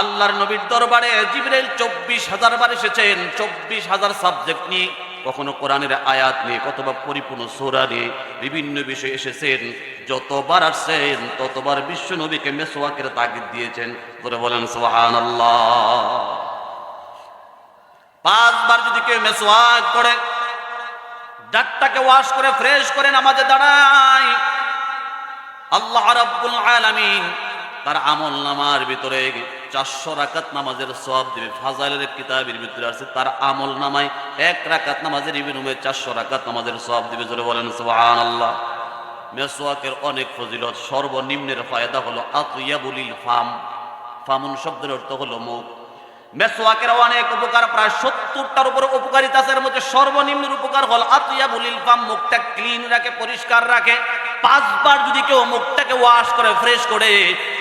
আল্লাহর নবীর দরবারে জিবরাইল চব্বিশ হাজার বার এসেছেন। চব্বিশ হাজার সাবজেক্ট নিয়ে কখনো কোরআনের আয়াত নিয়ে কতবার পরিপূর্ণ সোরা নিয়ে বিভিন্ন বিষয়ে এসেছেন। যতবার আসছেন, ততবার বিশ্ব নবীকে মেসোয়াকের তাগিদ দিয়েছেন। করে বলেন সোহান পাঁচবার যদি কেউ মেসোয়াক করে ডাকটাকে ওয়াশ করে, ফ্রেশ করে নামাজে দাঁড়ায়, আল্লাহ রাব্বুল আলামিন তার আমল নামার ভিতরে চারশো রাকাত নামাজের সব দিবে। ফাজাইলের কিতাবের ভিতরে আছে, তার আমল নামায় এক রাকাত নামাজের বিনিময়ে চারশো রাকাত নামাজের সব দিবে, জোরে বলেন সুবহান আল্লাহ মেসোয়াকের অনেক ফজিলত, সর্বনিম্নের ফায়দা হলো আতুয়াবুলিল ফাম। ফামুন শব্দের অর্থ হলো মুখ মেসোয়াকের অনেক উপকার, প্রায় সত্তরটার উপর উপকারিতা এর মধ্যে সর্বনিম্নের উপকার হল আতুয়া বলিল পাম মুখটা ক্লিন রাখে, পরিষ্কার রাখে। পাঁচবার যদি কেউ মুখটাকে ওয়াশ করে ফ্রেশ করে,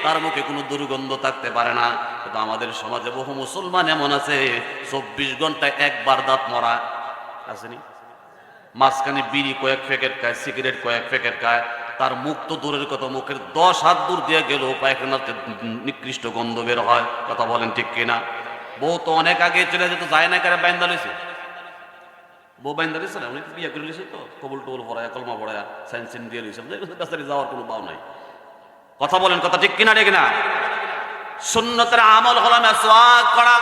তার মুখে কোনো দুর্গন্ধ থাকতে পারে না। কিন্তু আমাদের সমাজে বহু মুসলমান এমন আছে, চব্বিশ ঘন্টায় একবার দাঁত মরা। আসেনি? মাঝখানে বিড়ি কয়েক প্যাকেট খায়, সিগারেট কয়েক প্যাকেট খায়। তার মুখ তো দূরের কথা, মুখের দশ হাত দূর দিয়ে গেল পায়খানাতে নিকৃষ্ট গন্ধ বের হয়। কথা বলেন ঠিক কিনা? বউ তো অনেক আগে চলে যেত, যায় না কারে বাইন্দা লইছে? বউ বাইন্দা লইছে না উনি বিয়ে করে লইছে তো? কবুল টবুল পড়ায় কলমা পড়ায় সাইন্স সিন দিয়ে লইছে কাছারি যাওয়ার কোনো বাও নাই। কথা বলেন, কথা ঠিক কিনা, ঠিক না সুন্নতের আমল হলো মেসওয়াক করা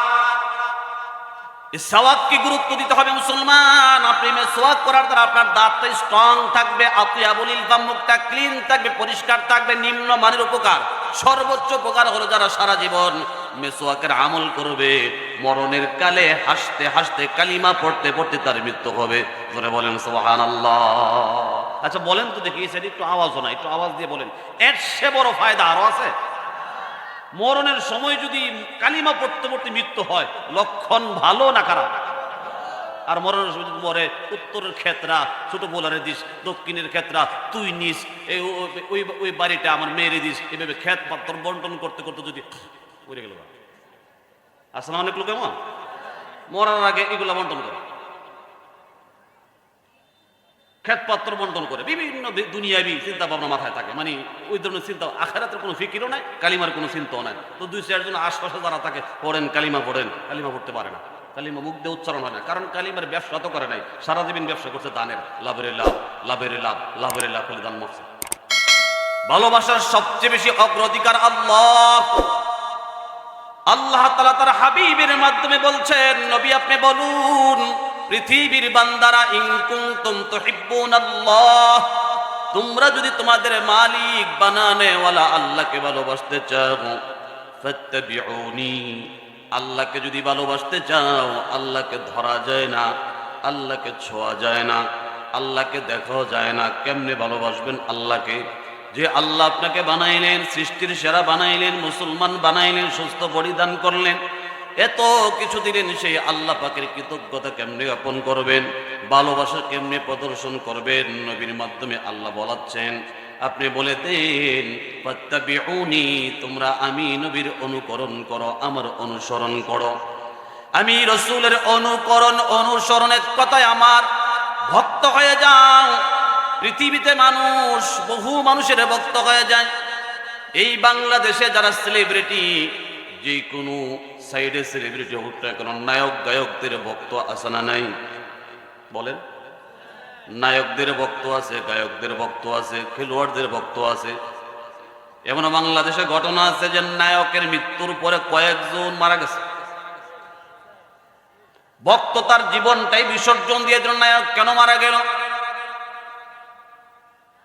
গুরুত্ব দিতে হবে মুসলমান আপনি মেসওয়াক করার দ্বারা আপনার দাঁতটা স্ট্রং থাকবে আতিয়া বলিল বা মুখটা ক্লিন থাকবে, পরিষ্কার থাকবে নিম্ন মানের উপকার। সর্বোচ্চ উপকার হলো যারা সারা জীবন মেসওয়াকের আমল করবে। মরণের কালে হাসতে হাসতে কালিমা পড়তে পড়তে তার মৃত্যু হবে। ধরে বলেন সোহান আচ্ছা বলেন তো দেখি সেটা একটু আওয়াজ না একটু আওয়াজ দিয়ে বলেন। এর সে বড় ফায়দা আরও আছে? মরণের সময় যদি কালিমা পড়তে পড়তে মৃত্যু হয়, লক্ষণ ভালো না খারাপ? আর মরণের সময় যদি মরে, উত্তরের ক্ষেত্রা, ছোট বোলারে দিস, দক্ষিণের ক্ষেত্রা, তুই নিস ওই ওই বাড়িটা আমার মেয়েরে দিস, এভাবে ক্ষেত পাত্র বন্টন করতে করতে যদি পড়ে গেল আসলে অনেক লোক এমন মরার আগে এগুলা বন্টন করে। বন্টন করে। বিভিন্ন দুনিয়াবি চিন্তা ভাবনা মাথায় থাকে। মানে ওই ধরনের চিন্তা, আখারাতের কোনো ফিকিরও নাই, কালিমার কোনো চিন্তাও নাই। তো দুই চারজন আশপাশে যারা থাকে, পড়েন, কালিমা পড়েন, কালিমা পড়তে পারে না। কালিমা মুখ দিয়ে উচ্চারণ হয় না। কারণ কালিমার ব্যবসা তো করে নাই। সারা জীবন ব্যবসা করছে দানের। লাভের লাভ লাভের লাভ লাভের লাভ করে দান মারছে ভালোবাসার সবচেয়ে বেশি অগ্রাধিকার আল্লাহ। আল্লাহ তালা তার হাবিবের মাধ্যমে বলছেন, নবী, আপনি বলুন, পৃথিবীর বান্দারা ইনকুম তুম তো আল্লাহ তোমরা যদি তোমাদের মালিক বানানে ওয়ালা আল্লাহকে ভালোবাসতে চাও, ফাত্তাবিউনি, আল্লাহকে যদি ভালোবাসতে চাও, আল্লাহকে ধরা যায় না, আল্লাহকে ছোঁয়া যায় না, আল্লাহকে দেখাও যায় না, কেমনে ভালোবাসবেন আল্লাহকে? যে আল্লাহ আপনাকে বানাইলেন, সৃষ্টির সেরা বানাইলেন, মুসলমান বানাইলেন, সুস্থ পরিধান করলেন, এত কিছু দিলেন, সেই আল্লাহ পাকের কৃতজ্ঞতা কেমনে জ্ঞাপন করবেন, ভালোবাসা কেমনে প্রদর্শন করবেন, নবীর মাধ্যমে আল্লাহ বলাচ্ছেন, আপনি বলে দেন, ফাত্তাবিউনি, তোমরা আমি নবীর অনুকরণ করো, আমার অনুসরণ করো। আমি রসুলের অনুকরণ, অনুসরণের কথায় আমার ভক্ত হয়ে যাও। পৃথিবীতে মানুষ, বহু মানুষের ভক্ত হয়ে যায়। এই বাংলাদেশে যারা সেলিব্রিটি যে কোনো সাইডে সেলিব্রিটি হোক না কেন, নায়ক গায়কদের ভক্ত আছে না নাই? বলেন। নায়কদের ভক্ত আছে, গায়কদের ভক্ত আছে, খেলোয়াড়দের ভক্ত আছে। এমন বাংলাদেশে ঘটনা আছে যে নায়কের মৃত্যুর পরে কয়েকজন মারা গেছে। ভক্ত তার জীবনটাই বিসর্জন দিয়ে নায়ক কেন মারা গেল?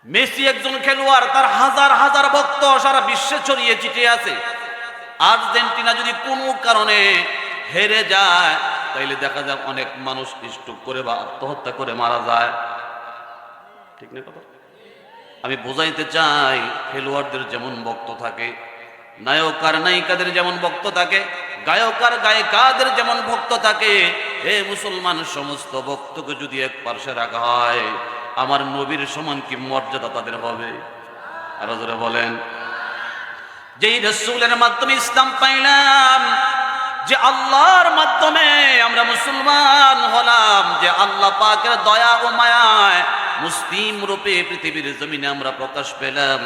মেসি একজন খেলোয়াড়, তার হাজার হাজার ভক্ত সারা বিশ্বে ছড়িয়ে ছিটিয়ে আছে। আর্জেন্টিনা যদি কোনো কারণে হেরে যায়, তাইলে দেখা যায় অনেক মানুষ স্ট্রোক করে বা আত্মহত্যা করে মারা যায়। ঠিক না কথা? আমি বোঝাইতে চাই, খেলোয়াড়দের যেমন ভক্ত থাকে, নায়ক আর নায়িকাদের যেমন ভক্ত থাকে, গায়ক আর গায়িকাদের যেমন ভক্ত থাকে হে মুসলমান সমস্ত ভক্তকে যদি এক পার্শ্বে রাখা হয় আমার নবীর সমান কি মর্যাদা তাদের হবে? বলেন। যেই রসুলের মাধ্যমে ইসলাম পাইলাম, যে আল্লাহর মাধ্যমে আমরা মুসলমান হলাম, যে আল্লাহ পাকের দয়া ও মায়ায় মুসলিম রূপে পৃথিবীর জমিনে আমরা প্রকাশ পেলাম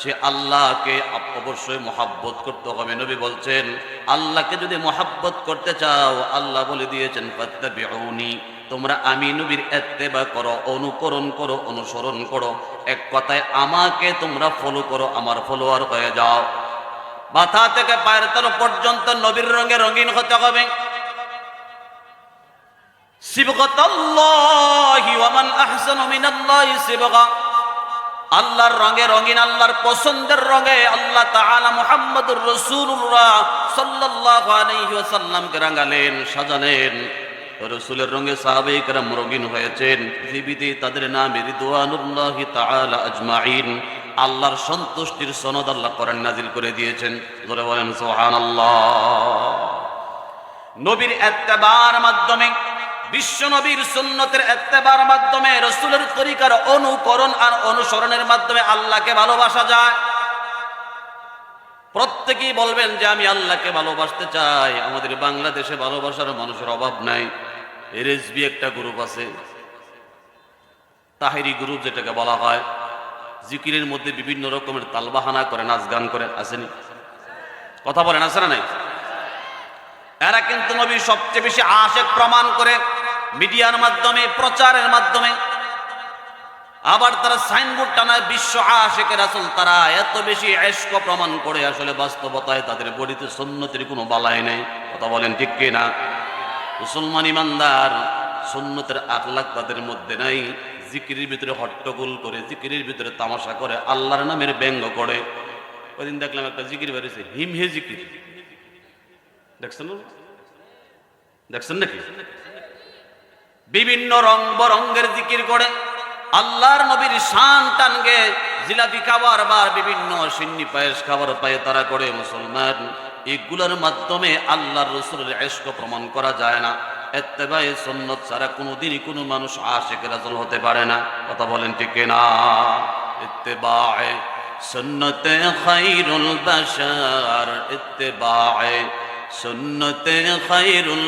সে আল্লাহকে অবশ্যই মহাব্বত করতে হবে। নবী বলছেন, আল্লাহকে যদি মহাব্বত করতে চাও, আল্লাহ বলে দিয়েছেন, ফাত্তাবিউনি তোমরা আমি নবীর এত্তেবা করো, অনুকরণ করো, অনুসরণ করো। এক কথায়, আমাকে তোমরা ফলো করো, আমার ফলোয়ার হয়ে যাও। মাথা থেকে পায়ের তল পর্যন্ত নবীর রঙে রঙিন হতে হবে। সিবগতাল্লাহি ওয়া মান আহসানু মিনাল্লাহি সিবগা। আল্লাহর রঙে রঙিন, আল্লাহর পছন্দের রঙে আল্লাহ তাআলা মুহাম্মদুর রাসূলুল্লাহ সাল্লাল্লাহু আলাইহি ওয়াসাল্লামকে রাঙালেন, সাজালেন। রসুলের রঙে সাহাবাই কেরাম রঙিন হয়েছেন। পৃথিবীতে তাদের নামে রিদওয়ানুল্লাহি তাআলা আজমাইন আল্লাহর সন্তুষ্টির সনদ আল্লাহ কোরআন নাজিল করে দিয়েছেন। ধরে বলেন সুবহানাল্লাহ। নবীর এত্তেবার মাধ্যমে বিশ্ব নবীর সুন্নতের এত্তেবার মাধ্যমে রসুলের তরিকার অনুকরণ আর অনুসরণের মাধ্যমে আল্লাহকে ভালোবাসা যায়। প্রত্যেকেই বলবেন যে, আমি আল্লাহকে ভালোবাসতে চাই। আমাদের বাংলাদেশে ভালোবাসার মানুষের অভাব নাই। এরএসবি একটা গ্রুপ আছে। তাহেরি গ্রুপ যেটাকে বলা হয়। জিকিরের মধ্যে বিভিন্ন রকমের তালবাহানা করে, নাচ গান করে। আসেনি? কথা বলেন, আছে না নাই? এরা কিন্তু নবী সবচেয়ে বেশি আশেক প্রমাণ করে। মিডিয়ার মাধ্যমে, প্রচারের মাধ্যমে। আবার তারা সাইনবোর্ড টানায় বিশ্ব আশেকের আসল তারা এত বেশি এস্ক প্রমাণ করে আসলে বাস্তবতায় তাদের বডিতে সন্ন্যতির কোনো বালাই নেই। কথা বলেন ঠিক কিনা? মুসলমান ইমানদার সন্ন্যতের আখলাক তাদের মধ্যে নাই। জিকিরের ভিতরে হট্টগোল করে, জিকিরির ভিতরে তামাশা করে, আল্লাহর নামের ব্যঙ্গ করে। ওইদিন দেখলাম একটা জিকির বেরিয়েছে হিম হে জিকির। দেখছেন না? দেখছেন নাকি? বিভিন্ন রং বরঙ্গের জিকির করে। আল্লাহর নবীর শান টানগে জিলাপি খাবার বার বিভিন্ন সিন্নি পায়েস খাবার পায়ে তারা করে মুসলমান। এগুলোর মাধ্যমে আল্লাহর রসুলের এস্ক প্রমাণ করা যায় না। এত্তেবায়ে সন্ন্যত ছাড়া কোনোদিনই কোনো মানুষ আশেক রাজল হতে পারে না। কথা বলেন ঠিক না ইত্তেবায়ে সুন্নতে খাইরুল বাশার। ইত্তেবায়ে সুন্নতে খাইরুল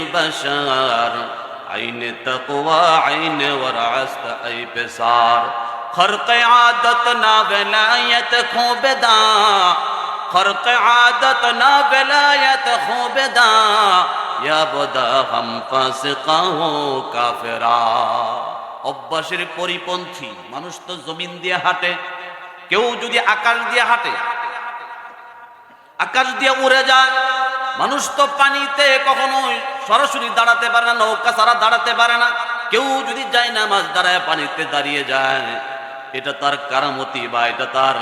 আইনে তকওয়া আইনে ওয়ারাস্ত আই পেসার খরক আদত না বেলায়ত খোবেদা খরক আদত না বেলায়ত খোবেদা ইয়া বদা হাম ফাসিকা হো কাফেরা অভ্যাসের পরিপন্থী, মানুষ তো জমিন দিয়ে হাঁটে। কেউ যদি আকাশ দিয়ে হাঁটে, আকাশ দিয়ে উড়ে যায় মানুষ তো পানিতে কখনো সরাসরি দাঁড়াতে পারে না, নৌকা ছাড়া দাঁড়াতে পারে না। কেউ যদি যায় না মাছ দাঁড়ায় পানিতে দাঁড়িয়ে যায়, এটা তার কারামতি বা এটা তার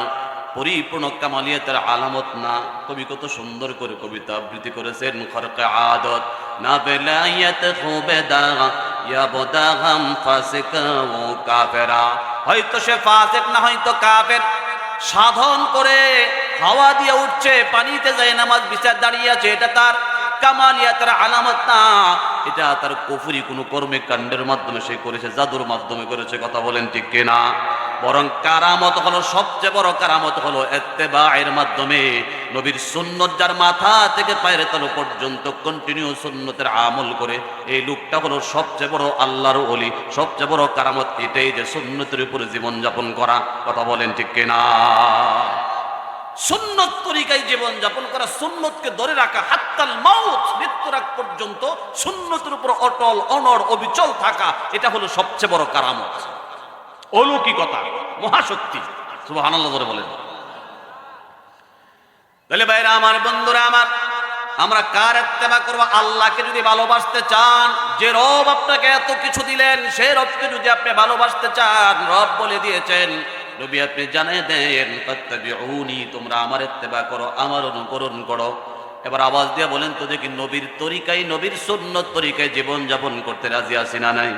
পরিপূর্ণ কামালিয়াতের আলামত না। কবি কত সুন্দর করে কবিতা আবৃত্তি করেছেন, খরকে আদত, না বেলায়াত খুবে দা, ইয়া বদাগাম ও কাফেরা। হয়তো সে ফাসিক না, হয়তো কাফের। সাধন করে হাওয়া দিয়ে উঠছে, পানিতে যায় নামাজ বিচার দাঁড়িয়ে আছে, এটা তার কামালিয়াতের আলামত না। এটা তার কুফুরি, কোনো কর্মে কাণ্ডের মাধ্যমে সে করেছে, জাদুর মাধ্যমে করেছে, কথা বলেন ঠিক কিনা? বরং কারামত হলো, সবচেয়ে বড় কারামত হলো এত্তেবায়ের মাধ্যমে নবীর সুন্নত যার মাথা থেকে পায়ের তল পর্যন্ত কন্টিনিউ সুন্নতের আমল করে, এই লোকটা হলো সবচেয়ে বড় আল্লাহর অলি সবচেয়ে বড় কারামত এটাই যে সুন্নতের উপরে জীবনযাপন করা, কথা বলেন ঠিক কিনা? সুন্নত তরিকায় জীবন যাপন করা, সুন্নতকে ধরে রাখা, হাত্তাল মাউত, মৃত্যুর আগ পর্যন্ত সুন্নতের উপর অটল, অনড়, অবিচল থাকা, এটা হলো সবচেয়ে বড় কারামত। অলৌকিকতা, মহাশক্তি, সুবহানাল্লাহ ধরে বলেন। তাহলে ভাইরা আমার, বন্ধুরা আমার, আমরা কার এত্তেবা করব? আল্লাহকে যদি ভালোবাসতে চান, যে রব আপনাকে এত কিছু দিলেন সেই রবকে যদি আপনি ভালোবাসতে চান, রব বলে দিয়েছেন নবী, আপনি জানিয়ে দেন, ফাত্তাবিউনি, তোমরা আমার এত্তেবা করো, আমার অনুকরণ করো। এবার আওয়াজ দিয়ে বলেন, তো দেখি নবীর তরিকায়, নবীর সুন্নত তরিকায় জীবন যাপন করতে রাজি আছি না নাই?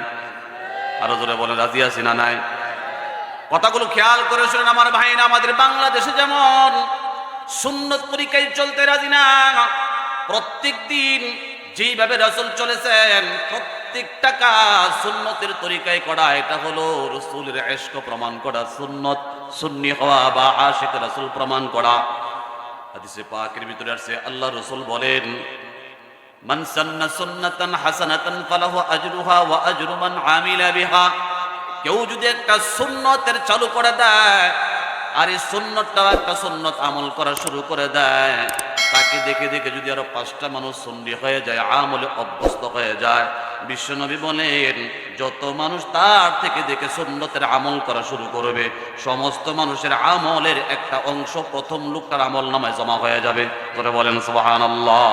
আরও জোরে বলেন, রাজি আছি না নাই? কথাগুলো খেয়াল করে শুনেন আমার ভাইরা, আমাদের বাংলাদেশে যেমন সুন্নত তরিকায় চলতে রাজি না, প্রত্যেক দিন যেইভাবে রসুল চলেছেন প্রত্যেকটা কাজ সুন্নতের তরিকায় করা, এটা হলো রসুলের এস্ক প্রমাণ করা, সুন্নত, সুন্নি হওয়া বা আশেক রসুল প্রমাণ করা। হাদিসে পাকের ভিতরে আসছে, আল্লাহ রসুল বলেন, মান সান্না সুন্নাতান হাসানাতান ফালাহু আজরুহা ওয়া আজরু মান আমিলা বিহা। কেউ যদি একটা সুন্নতের চালু করে দেয়, আর এই সুন্নতটাও একটা সুন্নত আমল করা শুরু করে দেয়, তাকে দেখে দেখে যদি আরও পাঁচটা মানুষ সন্ডি হয়ে যায়, আমলে অভ্যস্ত হয়ে যায় বিশ্বনবী বলেন, যত মানুষ তার থেকে দেখে সুন্নতের আমল করা শুরু করবে, সমস্ত মানুষের আমলের একটা অংশ প্রথম লোকটার আমল নামায় জমা হয়ে যাবে। করে বলেন, সুবহানাল্লাহ।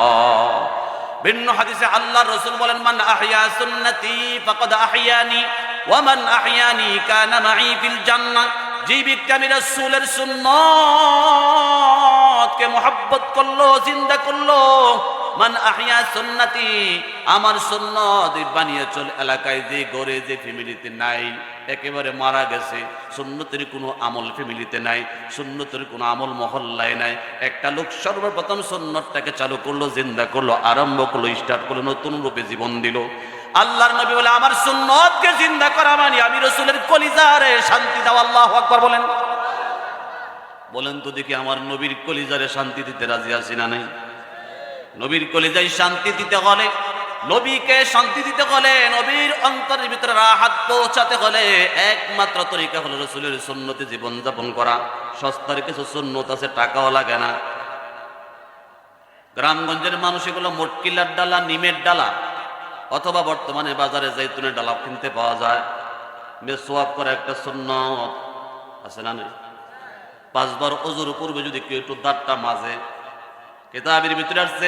ভিন্ন হাদিসে আল্লাহ রসুল বলেন, মান আহিয়া সুন্নতি ফাকাদ আহিয়ানি ওয়া মান আহিয়ানি কানা মাই ফিল জান্নাহ। যে ব্যক্তি আমি রাসূলের সুন্নতকে মহব্বত করল, জিন্দা করল। মান আহিয়া সুন্নতি, আমার সুন্নত বানিয়ে চল এলাকায় যে গড়ে যে ফ্যামিলিতে নাই, একেবারে মারা গেছে। সুন্নতের কোনো আমল ফ্যামিলিতে নাই, সুন্নতের কোনো আমল মহল্লায় নাই। একটা লোক সর্বপ্রথম সুন্নতটাকে চালু করল, জিন্দা করল, আরম্ভ করল স্টার্ট করল, নতুন রূপে জীবন দিল। আল্লাহর নবী বলে, আমার সুন্নতকে জিন্দা করা মানে আমি রসুলের কলিজারে শান্তি দাও, আল্লাহ আকবার বলেন। বলেন তো দেখি আমার নবীর কলিজারে শান্তি দিতে রাজি আছি না নাই? নবীর কলিজায় শান্তি দিতে হলে, নবীকে শান্তি দিতে হলে, নবীর অন্তরের ভিতরে রাহাত পৌঁছাতে হলে একমাত্র তরিকা হলো রসুলের সুন্নতে জীবন যাপন করা। সস্তার কিছু সুন্নত আছে, টাকাও লাগে না। গ্রামগঞ্জের মানুষ এগুলো মটকিলার ডালা, নিমের ডালা, অথবা বর্তমানে বাজারে জৈতুনের ডালা কিনতে পাওয়া যায়। মেসোয়াব করা একটা সুন্নত, আছে না নেই? পাঁচবার অজুর পূর্বে যদি কেউ একটু দাঁতটা মাজে। কেতাবের ভিতরে আসছে,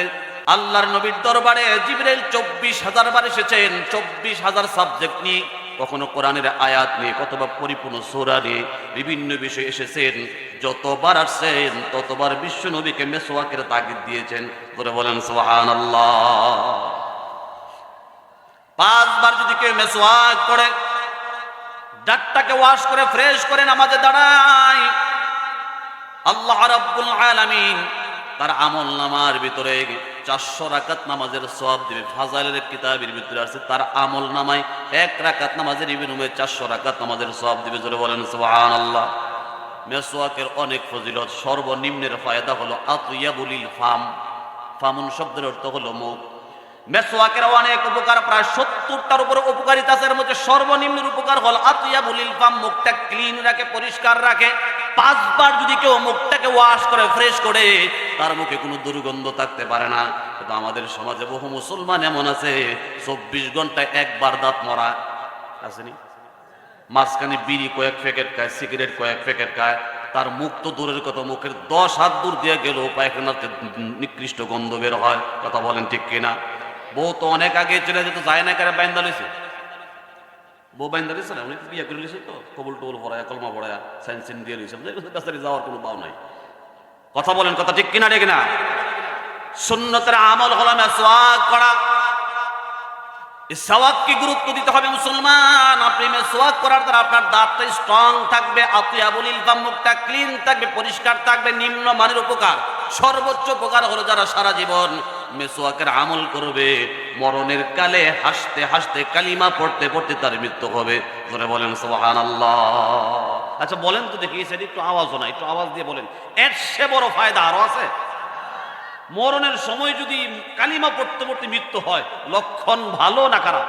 আল্লাহর নবীর দরবারে জিবরাইল চব্বিশ হাজার বার এসেছেন। চব্বিশ হাজার সাবজেক্ট নিয়ে কখনো কোরআনের আয়াত নিয়ে কতবার পরিপূর্ণ সোরা নিয়ে বিভিন্ন বিষয় এসেছেন। যতবার আসছেন, ততবার বিশ্ব নবীকে মেসোয়াকের তাগিদ দিয়েছেন। করে বলেন সোহান আল্লাহ পাঁচবার যদি কেউ মেসোয়াক করে ডাকটাকে ওয়াশ করে ফ্রেশ করে নামাজে দাঁড়ায় আল্লাহ রাব্বুল আলামিন তার আমল নামার ভিতরে চারশো রাকাত নামাজের সব দিবে। ফাজাইলের কিতাবের ভিতরে আছে, তার আমল নামায় এক রাকাত নামাজের বিনিময়ে চারশো রাকাত নামাজের সব দিবে, জোরে বলেন সুবহান আল্লাহ মেসোয়াকের অনেক ফজিলত, সর্বনিম্নের ফায়দা হলো আতুয়াবুলিল ফাম ফামুন শব্দের অর্থ হলো মুখ মেসোয়াকের অনেক উপকার, প্রায় সত্তরটার উপর এর মধ্যে সর্বনিম্নের উপকার হল আতুয়া বুলিল পাম মুখটা ক্লিন রাখে, পরিষ্কার রাখে। পাঁচবার যদি কেউ মুখটাকে ওয়াশ করে ফ্রেশ করে, তার মুখে কোনো দুর্গন্ধ থাকতে পারে না। কিন্তু আমাদের সমাজে বহু মুসলমান এমন আছে, চব্বিশ ঘন্টায় একবার দাঁত মরা। আসেনি? মাঝখানে বিড়ি কয়েক প্যাকেট খায়, সিগারেট কয়েক প্যাকেট খায়। তার মুখ তো দূরের কথা, মুখের দশ হাত দূর দিয়ে গেল পায়খানাতে নিকৃষ্ট গন্ধ বের হয়। কথা বলেন ঠিক কিনা? বউ তো অনেক আগে চলে যেত, যায় না কারে বাইন্দা লইছে? বউ বাইন্দা লইছে না? উনি বিয়ে করে লইছে তো। কবুল টবুল পড়ায় কলমা পড়ায় সাইন্স সিন দিয়ে লইছে। যাওয়ার কোনো পাও নাই। কথা বলেন, কথা ঠিক কিনা, ঠিক না? সুন্নতের আমল হলো মেসওয়াক করা। সওয়াককে গুরুত্ব দিতে হবে মুসলমান। আপনি মেসওয়াক করার দ্বারা আপনার দাঁতটা স্ট্রং থাকবে, আতিয়া বলিল বা মুখটা ক্লিন থাকবে, পরিষ্কার থাকবে নিম্ন মানের উপকার। সর্বোচ্চ উপকার হলো যারা সারা জীবন মেসোয়াকের আমল করবে। মরণের কালে হাসতে হাসতে কালিমা পড়তে পড়তে তার মৃত্যু হবে। ধরে বলেন সোহান আচ্ছা বলেন তো দেখি সেটা একটু আওয়াজও না একটু আওয়াজ দিয়ে বলেন। এর সে বড় ফায়দা আরও আছে? মরণের সময় যদি কালিমা পড়তে পড়তে মৃত্যু হয়, লক্ষণ ভালো না খারাপ?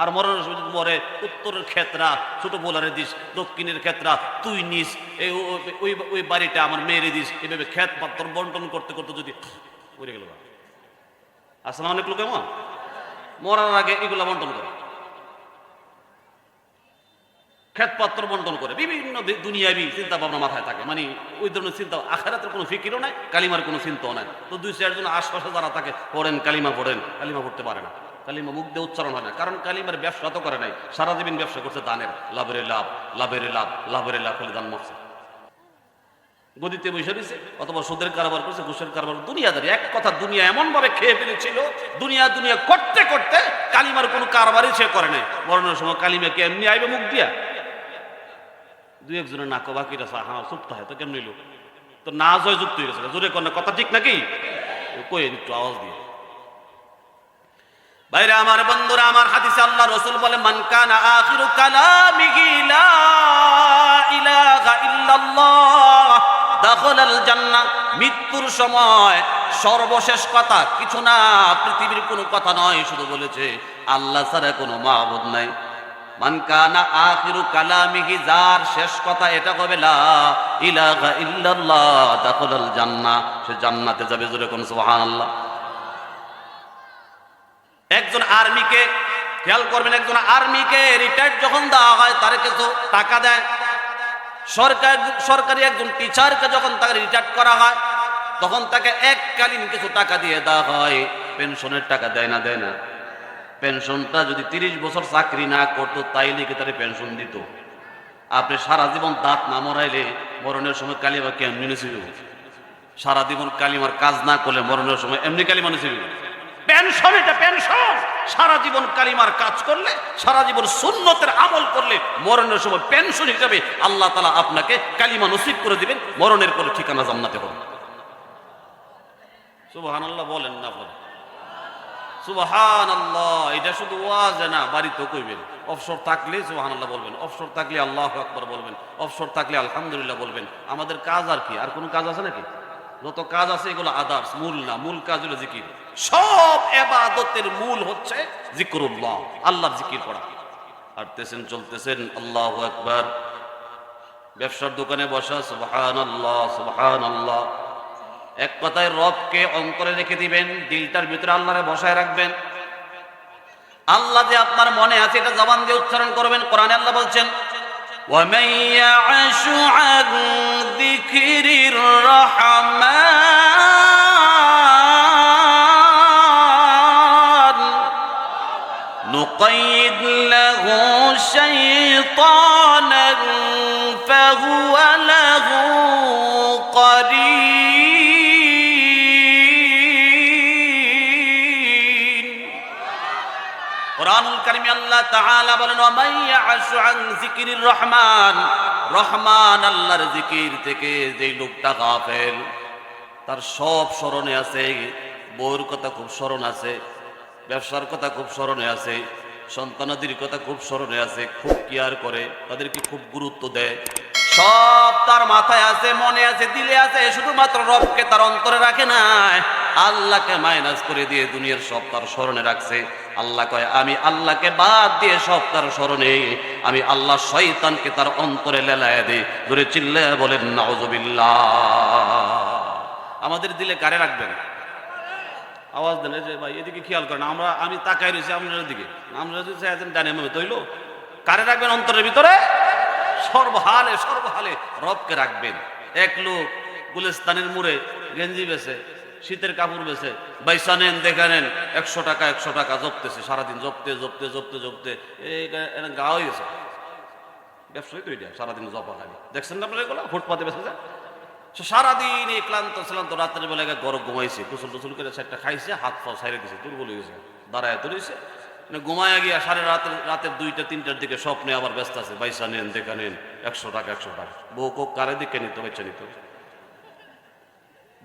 আর মরণের সময় যদি মরে, উত্তরের ক্ষেত্রা, ছোট বোলারে দিস, দক্ষিণের ক্ষেত্রা, তুই নিস ওই ওই বাড়িটা আমার মেয়েরে দিস, এভাবে ক্ষেত পাত্র বন্টন করতে করতে যদি পড়ে গেল আসলে অনেক লোক এমন মরার আগে এগুলা বন্টন করে। বন্টন করে। বিভিন্ন দুনিয়াবি চিন্তা ভাবনা মাথায় থাকে। মানে ওই ধরনের চিন্তা, আখারাতের কোনো ফিকিরও নাই, কালিমার কোনো চিন্তাও নাই। তো দুই চারজন আশপাশে যারা থাকে, পড়েন, কালিমা পড়েন, কালিমা পড়তে পারে না। কালিমা মুখ দিয়ে উচ্চারণ হয় না। কারণ কালিমার ব্যবসা তো করে নাই। সারা জীবন ব্যবসা করছে দানের। লাভের লাভ লাভের লাভ লাভের লাভ খালি দান মারছে। গদিতে বসে রয়েছে, অথবা সুদের কারবার করছে, ঘুষের কারবার দুনিয়াদারি। এক কথা, দুনিয়া এমন ভাবে খেয়ে ফেলেছিল, দুনিয়া দুনিয়া করতে করতে কালিমার কোনো কারবারই সে করে নাই। মরণের সময় কালিমা কে এমনি আইবে মুখ দিয়া। দুই একজনের নাক বাকিরা হ্যাঁ চুপটা হয়, তো কেমনি লোক? তো না জয় যুক্ত হয়ে গেছে, জোরে না, কথা ঠিক নাকি? কই একটু আওয়াজ দিয়ে। বাইরে আমার বন্ধুরা, আমার হাদিসে আল্লাহ রসুল বলে, মান কানা আখিরু কালামিহি লা ইলাহা ইল্লাল্লাহ। দাখালাল জান্নাহ মৃত্যুর সময় সর্বশেষ কথা, কিছু না, পৃথিবীর কোনো কথা নয়, শুধু বলেছে, আল্লাহ ছাড়া কোনো মাহবুদ নাই। মান কানা আখিরু কালামিহি, যার শেষ কথা এটা হবে লা ইলাহা ইল্লাল্লাহ দাখালাল জান্নাহ সে জান্নাতে যাবে জোরে কোন সুবহানাল্লাহ। একজন আর্মিকে, খেয়াল করবেন, একজন আর্মিকে রিটায়ার্ড যখন দেওয়া হয়, তার কিছু টাকা দেয় সরকার সরকারি একজন টিচারকে যখন তাকে রিটায়ার্ড করা হয়, তখন তাকে এককালীন কিছু টাকা দিয়ে দেওয়া হয়। পেনশনের টাকা দেয় না দেয় না। পেনশনটা যদি তিরিশ বছর চাকরি না করতো, তাইলে কি তারে পেনশন দিত? আপনি সারা জীবন দাঁত না মরাইলে মরণের সময় কালিমা কেমনি নিছিল সারা জীবন কালিমার কাজ না করলে মরণের সময় এমনি কালিমা নিছিল পেনশন, এটা পেনশন। সারা জীবন কালিমার কাজ করলে, সারা জীবন সুন্নতের আমল করলে মরণের সময় পেনশন হিসাবে আল্লাহ তালা আপনাকে কালিমা নসিব করে দিবেন, মরণের পরে ঠিকানা জান্নাতে হবে। সুবাহান আল্লাহ বলেন না বলেন। সুবাহান আল্লাহ এটা শুধু ওয়াজে না, বাড়িতেও কইবেন। অবসর থাকলে সুবাহান আল্লাহ বলবেন, অবসর থাকলে আল্লাহ আকবর বলবেন, অবসর থাকলে আলহামদুলিল্লাহ বলবেন। আমাদের কাজ আর কি, আর কোনো কাজ আছে নাকি? যত কাজ আছে এগুলো আদার্স মূল না, মূল কাজ হলো জিকির। সব এবাদতের মূল হচ্ছে জিকরুল্লাহ আল্লাহর জিকির করা হাঁটতেছেন চলতেছেন আল্লাহ একবার ব্যবসার দোকানে বসা সুবহান আল্লাহ সুবহান আল্লাহ এক কথায় রবকে অন্তরে রেখে দিবেন দিলটার ভিতরে আল্লাহরে বসায় রাখবেন আল্লাহ যে আপনার মনে আছে এটা জবান দিয়ে উচ্চারণ করবেন কোরআনে আল্লাহ বলছেন ومن يعش عن ذكر الرحمن কোরআনুল কারিমে আল্লাহ তাআলা বলেন আন রহমান। রহমান আল্লাহর জিকির থেকে যেই লোকটা গাফেল, তার সব স্মরণে আছে বউর কথা খুব স্মরণ আছে, ব্যবসার কথা খুব স্মরণে আছে, সন্তানাদির কথা খুব স্মরণে আছে, খুব কেয়ার করে, তাদেরকে খুব গুরুত্ব দেয়। সব তার মাথায় আছে, মনে আছে, দিলে আছে, শুধুমাত্র রবকে তার অন্তরে রাখে নাই। আল্লাহকে মাইনাস করে দিয়ে দুনিয়ার সব তার স্মরণে রাখছে। আল্লাহ কয়, আমি আল্লাহকে বাদ দিয়ে সব তার স্মরণে, আমি আল্লাহ শয়তানকে তার অন্তরে লেলায় দিই। ধরে চিল্লে বলেন নাউজুবিল্লাহ আমাদের দিলে কারে রাখবেন। আওয়াজ দেন যে ভাই, এদিকে খেয়াল করেন, আমরা, আমি তাকাই রয়েছি আপনার দিকে। আমরা যদি ডানে মেমে তৈল। কারে রাখবেন অন্তরের ভিতরে? সর্বহালে সর্বহালে রবকে রাখবেন। এক লোক গুলিস্তানের মুড়ে গেঞ্জি বেছে শীতের কাপড় বেছে, বাইসা নেন, দেখা নেন, একশো টাকা একশো টাকা জপতেছে, সারাদিন জপতে জপতে জপতে জপতে, এই গা হয়ে গেছে। ব্যবসায়ী তো এটা, সারাদিন জপা খালি। দেখছেন না আপনারা এগুলো? ফুটপাতে বেছে যায়। সে সারাদিন এই ক্লান্ত শ্লান্ত রাত্রে বেলা গরম ঘুমাইছে কুসুল টুসুল করে সেটা খাইছে, হাত পা সাইরে দিছে, দুর্বল হয়ে গেছে, দাঁড়ায় তুলেছে মানে ঘুমায় গিয়া সাড়ে রাতের রাতের দুইটা, তিনটার দিকে স্বপ্নে আবার ব্যস্ত আছে, বাইসা নেন, দেখা নেন, একশো টাকা একশো টাকা। বউ কোক কারে দিকে নিত বেচা নিত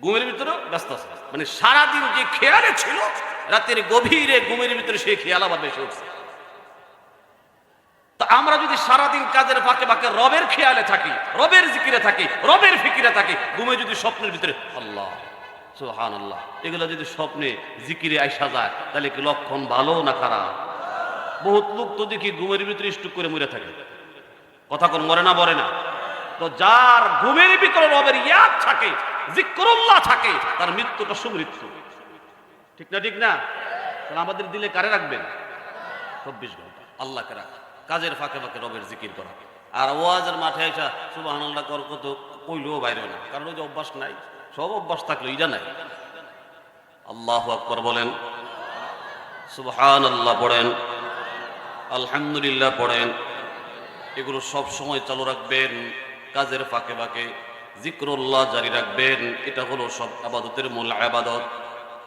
ঘুমের ভিতরে ব্যস্ত আছে। মানে সারাদিন যে খেয়ালে ছিল, রাতের গভীরে ঘুমের ভিতরে সেই খেয়াল আবার বেশি উঠছে তা আমরা যদি সারাদিন কাজের ফাঁকে ফাঁকে রবের খেয়ালে থাকি, রবের জিকিরে থাকি, রবের ফিকিরে থাকি, ঘুমে যদি স্বপ্নের ভিতরে, আল্লাহ সুহান আল্লাহ এগুলো যদি স্বপ্নে জিকিরে আইসা যায়, তাহলে কি লক্ষণ ভালো না খারাপ? বহুত লোক তো দেখি ঘুমের ভিতরে স্টুক করে মরে থাকে। কথা কোন মরে না মরে না। তো যার ঘুমের ভিতরে রবের ইয়াদ থাকে জিক্রুল্লাহ থাকে, তার মৃত্যুটা সুমৃত্যু। ঠিক না ঠিক না? তাহলে আমাদের দিলে কারে রাখবেন? চব্বিশ ঘণ্টা। আল্লাহকে রাখা। কাজের ফাঁকে ফাঁকে রবের জিকির করা। আর ওয়াজের মাঠে এসা শুভ আনন্দ কর কত কইলেও বাইরে না। কারণ ওই যে অভ্যাস নাই। সব অভ্যাস থাকলে ইটা নাই। আল্লাহ আকবর বলেন। সুবহান আল্লাহ পড়েন। আলহামদুলিল্লাহ পড়েন। এগুলো সব সময় চালু রাখবেন। কাজের ফাঁকে ফাঁকে জিক্রুল্লাহ জারি রাখবেন। এটা হলো সব আবাদতের মূল আবাদত।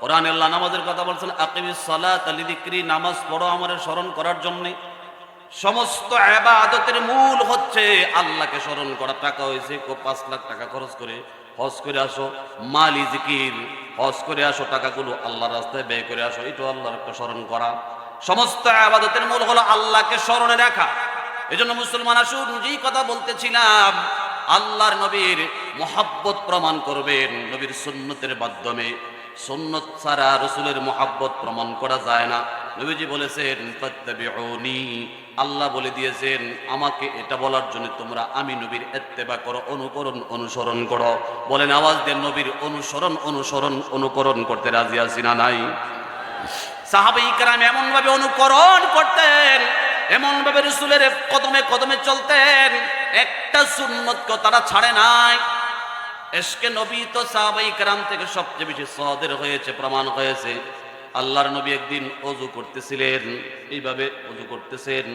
কোরআন আল্লাহ নামাজের কথা বলছেন, আকিমিস সালাত আলি দিক্রি নামাজ পড়ো আমার স্মরণ করার জন্যে। সমস্ত আবাদতের মূল হচ্ছে আল্লাহকে স্মরণ করা। টাকা হয়েছে পাঁচ লাখ টাকা খরচ করে হজ করে আসো, মালি জিকির, হজ করে আসো, টাকাগুলো আল্লাহর রাস্তায় ব্যয় করে আসো, এটাও আল্লাহর একটা স্মরণ করা। সমস্ত আবাদতের মূল হলো আল্লাহকে স্মরণে রাখা। এজন্য মুসলমান আসুন, যেই কথা বলতেছিলাম আল্লাহর নবীর মোহাব্বত প্রমাণ করবেন, নবীর সুন্নতের মাধ্যমে। সুন্নত ছাড়া রসুলের মোহাব্বত প্রমাণ করা যায় না। নবীজি বলেছেন আল্লাহ বলে দিয়েছেন, আমাকে এটা বলার জন্য তোমরা আমি নবীর এত্তেবা করো, অনুকরণ অনুসরণ করো। বলেন, আওয়াজ দেন, নবীর অনুসরণ অনুসরণ অনুকরণ করতে রাজি আছি না নাই? সাহাবাই কারাম এমন ভাবে অনুকরণ করতেন এমন ভাবে রসুলের কদমে কদমে চলতেন, একটা সুন্নতকে তারা ছাড়ে নাই। এসকে নবী তো সাহাবাই কারাম থেকে সবচেয়ে বেশি সহদের হয়েছে, প্রমাণ হয়েছে। আল্লাহর নবী একদিন অজু করতেছিলেন, এইভাবে অজু করতেছেন।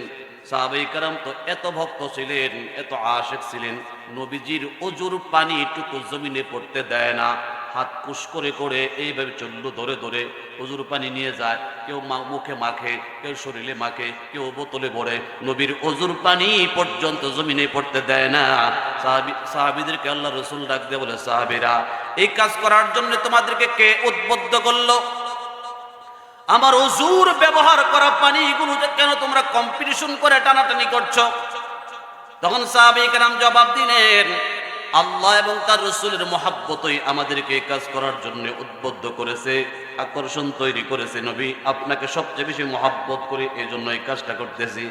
সাহাবাই কারাম তো এত ভক্ত ছিলেন, এত আশেক ছিলেন, নবীজির অজুর পানি টুকু জমিনে পড়তে দেয় না। হাত কুশ করে করে এইভাবে চলল ধরে ধরে অজুর পানি নিয়ে যায়। কেউ মুখে মাখে, কেউ শরীরে মাখে, কেউ বোতলে ভরে। নবীর অজুর পানি পর্যন্ত জমিনে পড়তে দেয় না। সাহাবি সাহাবিদেরকে আল্লাহ রসুল ডাক দিয়ে বলে, সাহাবিরা, এই কাজ করার জন্য তোমাদেরকে কে উদ্বুদ্ধ করল? আমার অজুর ব্যবহার করা পানিগুলো কেন তোমরা কম্পিটিশন করে টানাটানি করছ? তখন সাহাবিক রাম জবাব দিলেন আল্লাহ এবং তার রসুলের মহাব্বতই আমাদেরকে কাজ করার জন্য উদ্বুদ্ধ করেছে, আকর্ষণ তৈরি করেছে নবী। আপনাকে সবচেয়ে বেশি মহাব্বত করে এই জন্য এই কাজটা করতেছি।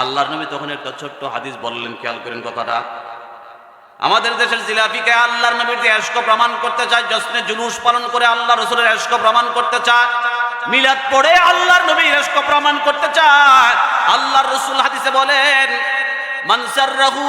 আল্লাহর নবী তখন একটা ছোট্ট হাদিস বললেন, খেয়াল করেন কথাটা। আমাদের দেশের জিলাপিকে আল্লাহর নবীর যে এশক প্রমাণ করতে চায় জশ্নে জুলুস পালন করে আল্লাহ রসুলের এশক প্রমাণ করতে চায়, মিলাদ পড়ে আল্লাহর নবীর এশক প্রমাণ করতে চায়, আল্লাহর রসুল হাদিসে বলেন মানসার রাহু